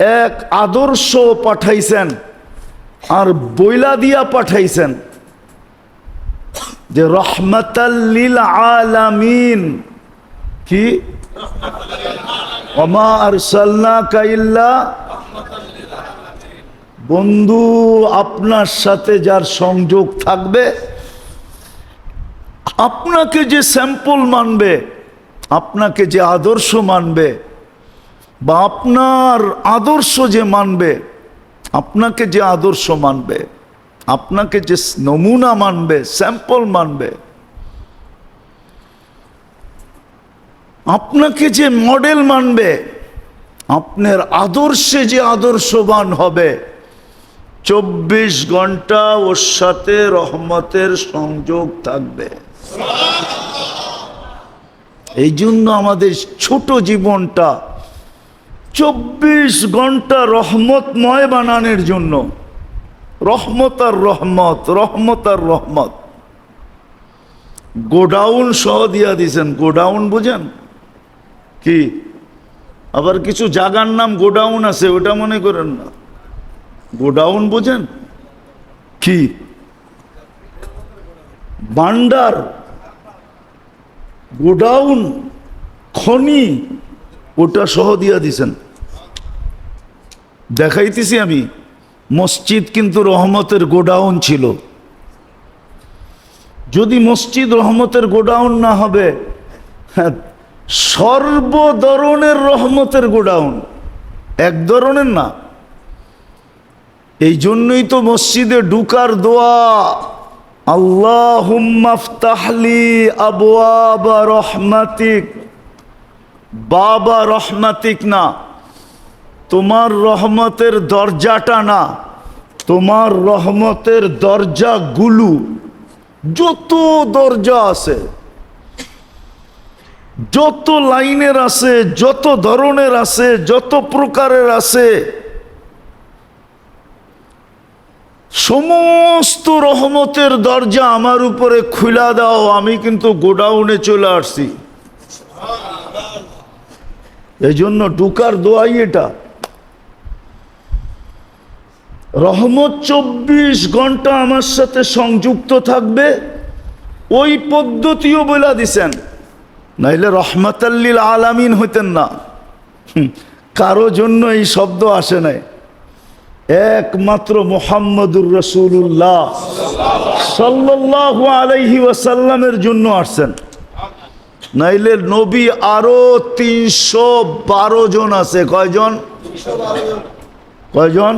এক আদর্শ পাঠাইছেন আর বইলা দিয়া পাঠাইছেন যে রহমতাল্লিল আলামিন। কি? বন্ধু, আপনার সাথে যার সংযোগ থাকবে, আপনাকে যে স্যাম্পল মানবে, আপনাকে যে আদর্শ মানবে বা আপনার আদর্শ যে মানবে, আপনাকে যে আদর্শ মানবে, আপনাকে যে নমুনা মানবে, স্যাম্পল মানবে, আপনাকে যে মডেল মানবে, আপনার আদর্শে যে আদর্শবান হবে, চব্বিশ ঘণ্টা ওর সাথে রহমতের সংযোগ থাকবে। এই জন্য আমাদের ছোট জীবনটা চব্বিশ ঘণ্টা রহমতময় বানানোর জন্য। রহমত আর রহমত রহমত আর রহমত। গোডাউন সহ দিয়া দিছেন। গোডাউন বুঝেন? কি? আবার কিছু জাগার নাম গোডাউন আছে, ওটা মনে করেন না। গোডাউন বুঝেন? কি? বান্ডার গোডাউন, খনি। ওটা সহ দিয়া দিছেন। দেখাইতেছি আমি মসজিদ কিন্তু রহমতের গোডাউন ছিল। যদি মসজিদ রহমতের গোডাউন না হবে হ্যাঁ, সর্ব ধরনের রহমতের গোডাউন। এক ধরনের না। এই জন্যই তো মসজিদে ঢুকার দোয়া আল্লাহ হুম্মাফতাহলি আবুয়াবা রহমাতিক। বাবা রহমাতিক না, তোমার রহমতের দরজাটা না, তোমার রহমতের দরজাগুলো, যত দরজা আছে, যত লাইনের আছে, যত ধরনের আছে, যত প্রকারের আছে, সমস্ত রহমতের দরজা আমার উপরে খুলা দাও, আমি কিন্তু গোডাউনে চলে আসছি। এই জন্য ডুকার দোয়াই এটা। রহমত চব্বিশ ঘণ্টা আমার সাথে সংযুক্ত থাকবে, ওই পদ্ধতিও বলে দিছেন। নাইলে রহমতাল্লিল আলামিন হইতেন না। কারও জন্য এই শব্দ আসে নাই। একমাত্র মোহাম্মদুর রসুল্লাহ সাল্লাহ আলাইহি ওয়াসাল্লামের জন্য আসছেন। নাইলে নবী আরও তিনশো বারো জন আছে। কয়জন? কয়জন?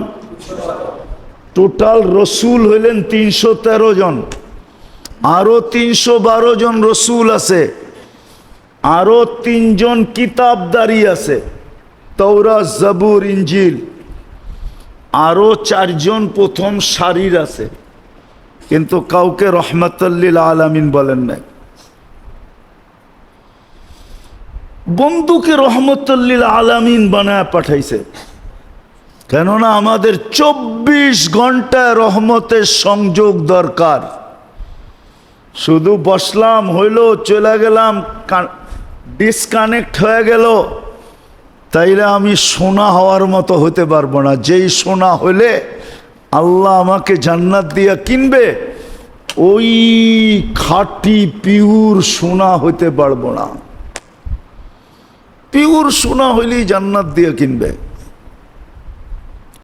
টোটাল রসুল হইলেন তিনশো তেরো জন। আরও তিনশো বারো জন রসুল আছে। আরও তিনজন কিতাবদারি আছে। তৌরা জাবুর ইঞ্জিল আরও চারজন প্রথম সারির আছে। কিন্তু কাউকে রহমতাল্লিল আলামিন বলেন নাই। বন্ধুকে রহমতুল্লিল আলামিন বানায় পাঠাইছে। কেননা আমাদের চব্বিশ ঘন্টায় রহমতের সংযোগ দরকার। শুধু বসলাম, হইল, চলে গেলাম ডিসকানেক্ট হয়ে গেল। তাইলে আমি সোনা হওয়ার মতো হতে পারব না। যেই সোনা হলে আল্লাহ আমাকে জান্নাত দিয়া কিনবে, ওই খাঁটি পিউর সোনা হইতে পারব না। পিওর সোনা হইলেই জান্নাত দিয়ে কিনবে।